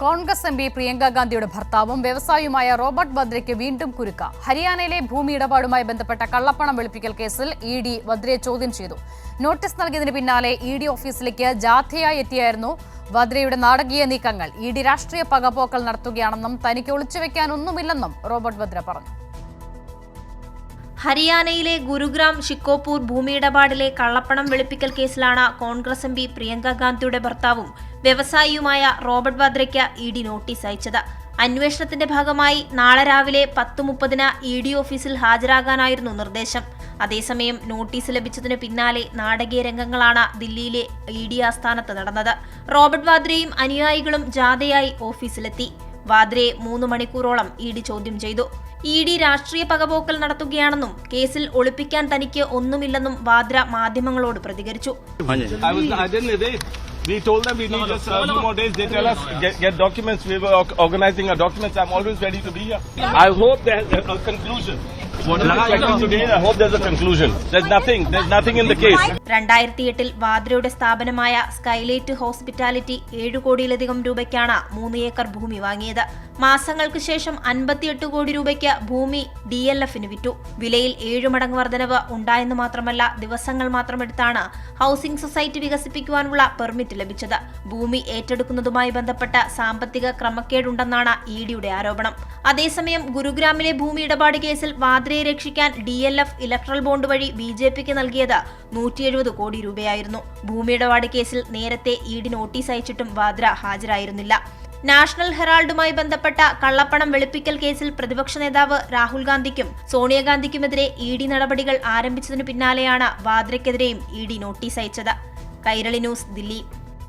Congress M P Priyanka ഗാന്ധിയുടെ ഭർത്താവും വ്യവസായിയുമായ റോബർട്ട് വദ്രയ്ക്ക് വീണ്ടും കുരുക്ക. ഹരിയാനയിലെ ഭൂമി ഇടപാടുമായി ബന്ധപ്പെട്ട കള്ളപ്പണം വെളുപ്പിക്കൽ കേസിൽ ഇ ഡി വദ്രയെ ചോദ്യം ചെയ്തു. നോട്ടീസ് നൽകിയതിന് പിന്നാലെ ഇ ഡി ഓഫീസിലേക്ക് ജാഥയായി എത്തിയായിരുന്നു വദ്രയുടെ നാടകീയ നീക്കങ്ങൾ. ഇ ഡി രാഷ്ട്രീയ പകപോക്കൽ നടത്തുകയാണെന്നും തനിക്ക് ഒളിച്ചുവെക്കാനൊന്നുമില്ലെന്നും റോബർട്ട് വദ്ര പറഞ്ഞു. ഹരിയാനയിലെ ഗുരുഗ്രാം ഷിക്കോപൂർ ഭൂമിയിടപാടിലെ കള്ളപ്പണം വെളുപ്പിക്കൽ കേസിലാണ് കോൺഗ്രസ് എം പി പ്രിയങ്ക ഗാന്ധിയുടെ ഭർത്താവും വ്യവസായിയുമായ റോബർട്ട് വാദ്രയ്ക്ക് ഇ ഡി നോട്ടീസ് അയച്ചത്. അന്വേഷണത്തിന്റെ ഭാഗമായി നാളെ രാവിലെ പത്ത് മുപ്പതിന് ഇ ഡി ഓഫീസിൽ ഹാജരാകാനായിരുന്നു നിർദ്ദേശം. അതേസമയം നോട്ടീസ് ലഭിച്ചതിന് പിന്നാലെ നാടകീയ രംഗങ്ങളാണ് ദില്ലിയിലെ ഇ ഡി ആസ്ഥാനത്ത് നടന്നത്. റോബർട്ട് വാദ്രയും അനുയായികളും ജാഥയായി ഓഫീസിലെത്തി. വാദ്രയെ മൂന്ന് മണിക്കൂറോളം ഇ ഡി ചോദ്യം ചെയ്തു ഇ ഡി രാഷ്ട്രീയ പകപോക്കൽ നടത്തുകയാണെന്നും കേസിൽ ഒളിപ്പിക്കാൻ തനിക്ക് ഒന്നുമില്ലെന്നും വാദ്ര മാധ്യമങ്ങളോട് പ്രതികരിച്ചു. We told them we need just a few more days. They tell us get, get documents. We were organizing our documents. I'm always ready to be here. I hope there's a conclusion. രണ്ടായിരത്തി എട്ടിൽ വാദ്രയുടെ സ്ഥാപനമായ skylight hospitality ഏഴ് കോടിയിലധികം രൂപയ്ക്കാണ് മൂന്ന് acre ഭൂമി വാങ്ങിയത്. മാസങ്ങൾക്ക് ശേഷം അൻപത്തിയെട്ട് കോടി രൂപയ്ക്ക് ഭൂമി ഡി എൽ എഫിന് വിറ്റു. വിലയിൽ ഏഴു മടങ്ങ് വർധനവ് ഉണ്ടായെന്ന് മാത്രമല്ല ദിവസങ്ങൾ മാത്രമെടുത്താണ് ഹൌസിംഗ് സൊസൈറ്റി വികസിപ്പിക്കുവാനുള്ള പെർമിറ്റ് ലഭിച്ചത്. ഭൂമി ഏറ്റെടുക്കുന്നതുമായി ബന്ധപ്പെട്ട സാമ്പത്തിക ക്രമക്കേടുണ്ടെന്നാണ് ഇ ഡിയുടെ ആരോപണം. അതേസമയം ഗുരുഗ്രാമിലെ ഭൂമി ഇടപാട് കേസിൽ വാദ്രയെ രക്ഷിക്കാൻ D L F electoral bond വഴി ബി ജെ പിക്ക് നൽകിയത് നൂറ്റി എഴുപത് കോടി രൂപയായിരുന്നു. ഭൂമി ഇടപാട് കേസിൽ നേരത്തെ ഇ ഡി നോട്ടീസ് അയച്ചിട്ടും വാദ്ര ഹാജരായിരുന്നില്ല. നാഷണൽ ഹെറാൾഡുമായി ബന്ധപ്പെട്ട കള്ളപ്പണം വെളുപ്പിക്കൽ കേസിൽ പ്രതിപക്ഷ നേതാവ് രാഹുൽ ഗാന്ധിക്കും സോണിയാഗാന്ധിക്കുമെതിരെ ഇ ഡി നടപടികൾ ആരംഭിച്ചതിനു പിന്നാലെയാണ് വാദ്രയ്ക്കെതിരെയും ഇ ഡി നോട്ടീസ് അയച്ചത്. കൈരളി ന്യൂസ് ദില്ലി.